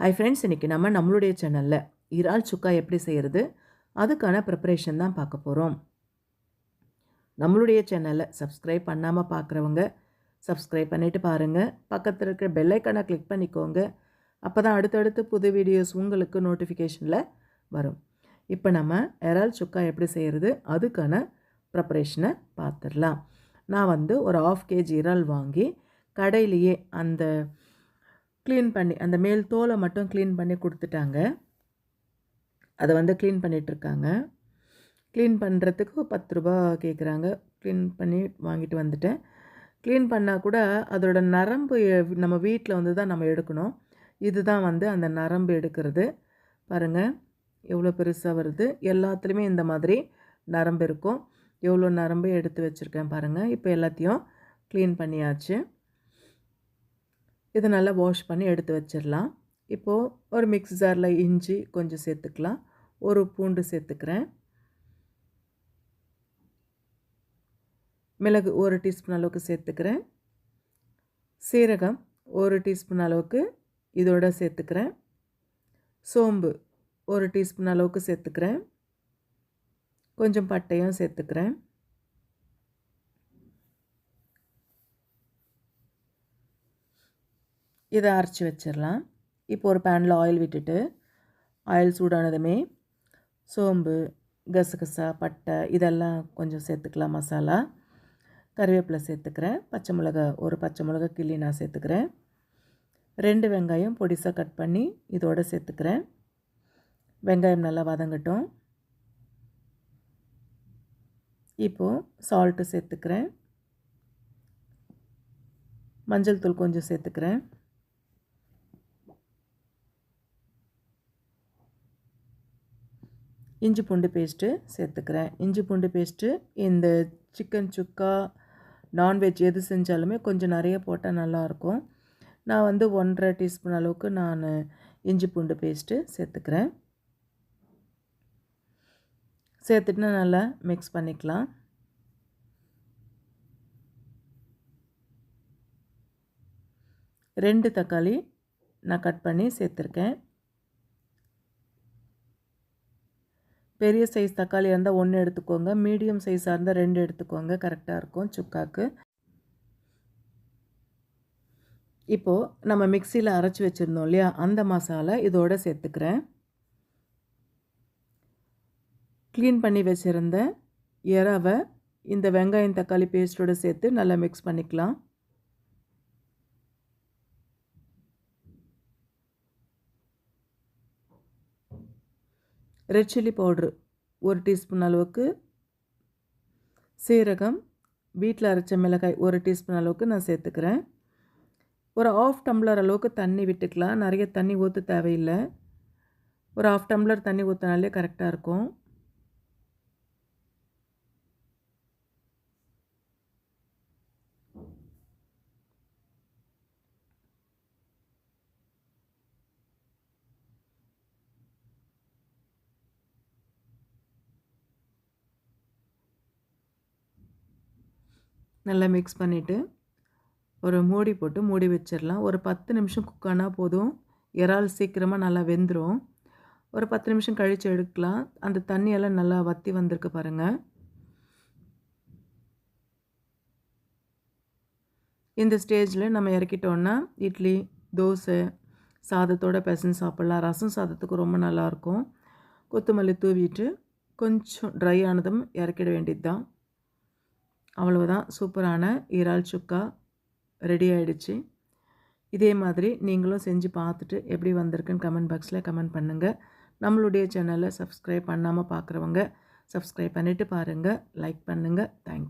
Hi friends இன்றைக்கி நம்ம நம்மளுடைய சேனலில் இறால் சுக்கா எப்படி செய்கிறது அதுக்கான ப்ரிப்பரேஷன் தான் பார்க்க போகிறோம் நம்மளுடைய சேனலை சப்ஸ்கிரைப் பண்ணாமல் பார்க்குறவங்க சப்ஸ்கிரைப் பண்ணிவிட்டு பாருங்கள் பக்கத்தில் இருக்கிற பெல்லைக்கானை கிளிக் பண்ணிக்கோங்க. அப்போ தான் அடுத்தடுத்து புது வீடியோஸ் உங்களுக்கு நோட்டிஃபிகேஷனில் வரும். இப்போ நம்ம இறால் சுக்கா எப்படி செய்கிறது அதுக்கான ப்ரிப்பரேஷனை பார்த்துடலாம். நான் வந்து ஒரு ஆஃப் கேஜி இறால் வாங்கி கடையிலேயே அந்த க்ளீன் பண்ணி அந்த மேல் தோலை மட்டும் க்ளீன் பண்ணி கொடுத்துட்டாங்க. அதை வந்து க்ளீன் பண்ணிகிட்ருக்காங்க க்ளீன் பண்ணுறதுக்கு பத்து ரூபா கேட்குறாங்க க்ளீன் பண்ணி வாங்கிட்டு வந்துட்டேன். க்ளீன் பண்ணால் கூட அதோட நரம்பு நம்ம வீட்டில் வந்து தான் நம்ம எடுக்கணும். இதுதான் வந்து அந்த நரம்பு எடுக்கிறது. பாருங்கள் எவ்வளோ பெருசாக வருது. எல்லாத்துலேயுமே இந்த மாதிரி நரம்பு இருக்கும். எவ்வளோ நரம்பு எடுத்து வச்சுருக்கேன் பாருங்கள் இப்போ எல்லாத்தையும் க்ளீன் பண்ணியாச்சு. இதை நல்லா வாஷ் பண்ணி எடுத்து வச்சிடலாம். இப்போது ஒரு மிக்ஸ் ஜாரில் இஞ்சி கொஞ்சம் சேர்த்துக்கலாம். ஒரு பூண்டு சேர்த்துக்கிறேன். மிளகு ஒரு டீஸ்பூன் அளவுக்கு சேர்த்துக்கிறேன். சீரகம் ஒரு டீஸ்பூன் அளவுக்கு இதோட சேர்த்துக்கிறேன். சோம்பு ஒரு டீஸ்பூன் அளவுக்கு சேர்த்துக்கிறேன். கொஞ்சம் பட்டையும் சேர்த்துக்கிறேன். இதை அரைச்சி வச்சிடலாம் இப்போ ஒரு பேனில் ஆயில் விட்டுட்டு ஆயில் சூடானதுமே சோம்பு கசகசா பட்டை இதெல்லாம் கொஞ்சம் சேர்த்துக்கலாம் மசாலா. கருவேப்பிலை சேர்த்துக்கிறேன். பச்சை மிளகா ஒரு பச்சை மிளகா கிள்ளி நான் சேர்த்துக்கிறேன். ரெண்டு வெங்காயம் பொடிசாக கட் பண்ணி இதோடு சேர்த்துக்கிறேன். வெங்காயம் நல்லா வதங்கட்டும். இப்போது சால்ட்டு சேர்த்துக்கிறேன். மஞ்சள் தூள் கொஞ்சம் சேர்த்துக்கிறேன். இஞ்சி பூண்டு பேஸ்ட்டு சேர்த்துக்கிறேன். இஞ்சி பூண்டு பேஸ்ட்டு இந்த சிக்கன் சுக்கா நான்வெஜ் எது செஞ்சாலுமே கொஞ்சம் நிறைய போட்டால் நல்லாயிருக்கும். நான் வந்து ஒன்றரை டீஸ்பூன் அளவுக்கு நான் இஞ்சி பூண்டு பேஸ்ட்டு சேர்த்துக்கிறேன். சேர்த்துட்டு நல்லா மிக்ஸ் பண்ணிக்கலாம். ரெண்டு தக்காளி நான் கட் பண்ணி சேர்த்துருக்கேன். பெரிய சைஸ் தக்காளி இருந்தால் ஒன்று எடுத்துக்கோங்க. மீடியம் சைஸாக இருந்தால் ரெண்டு எடுத்துக்கோங்க. கரெக்டாக இருக்கும் சுக்காக்கு. இப்போது நம்ம மிக்சியில் அரைச்சி வச்சுருந்தோம் இல்லையா? அந்த மசாலா இதோடு சேர்த்துக்கிறேன். க்ளீன் பண்ணி வச்சுருந்த இறாவை இந்த வெங்காயம் தக்காளி பேஸ்ட்டோடு சேர்த்து நல்லா மிக்ஸ் பண்ணிக்கலாம். ரெட் சில்லி பவுட்ரு ஒரு டீஸ்பூன் அளவுக்கு. சீரகம் வீட்டில் அரைச்ச மிளகாய் ஒரு டீஸ்பூன் அளவுக்கு நான் சேர்த்துக்கிறேன். ஒரு ஆஃப் டம்ளர் அளவுக்கு தண்ணி விட்டுக்கலாம். நிறைய தண்ணி ஊற்ற தேவையில்லை. ஒரு ஆஃப் டம்ளர் தண்ணி ஊற்றினாலே கரெக்டாக இருக்கும். நல்லா மிக்ஸ் பண்ணிவிட்டு ஒரு மூடி போட்டு மூடி வச்சிடலாம். ஒரு பத்து நிமிஷம் குக் ஆனால் போதும். இறால் சீக்கிரமாக நல்லா வெந்துடும் ஒரு பத்து நிமிஷம் கழித்து எடுக்கலாம். அந்த தண்ணியெல்லாம் நல்லா வற்றி வந்திருக்கு பாருங்கள் இந்த ஸ்டேஜில் நம்ம இறக்கிட்டோன்னா இட்லி தோசை சாதத்தோட பிசைஞ்சு சாப்பிட்லாம். ரசம் சாதத்துக்கு ரொம்ப நல்லாயிருக்கும் கொத்தமல்லி தூவிட்டு கொஞ்சம் ட்ரை ஆனதும் இறக்கிட வேண்டியது தான் அவ்வளவுதான். சூப்பரான இறால் சுக்கா ரெடி ஆகிடுச்சு இதே மாதிரி நீங்களும் செஞ்சு பார்த்துட்டு எப்படி வந்திருக்குன்னு கமெண்ட் பாக்ஸில் கமெண்ட் பண்ணுங்கள் நம்மளுடைய சேனலை சப்ஸ்கிரைப் பண்ணாமல் பார்க்குறவங்க சப்ஸ்கிரைப் பண்ணிவிட்டு பாருங்கள் லைக் பண்ணுங்கள் தேங்க்யூ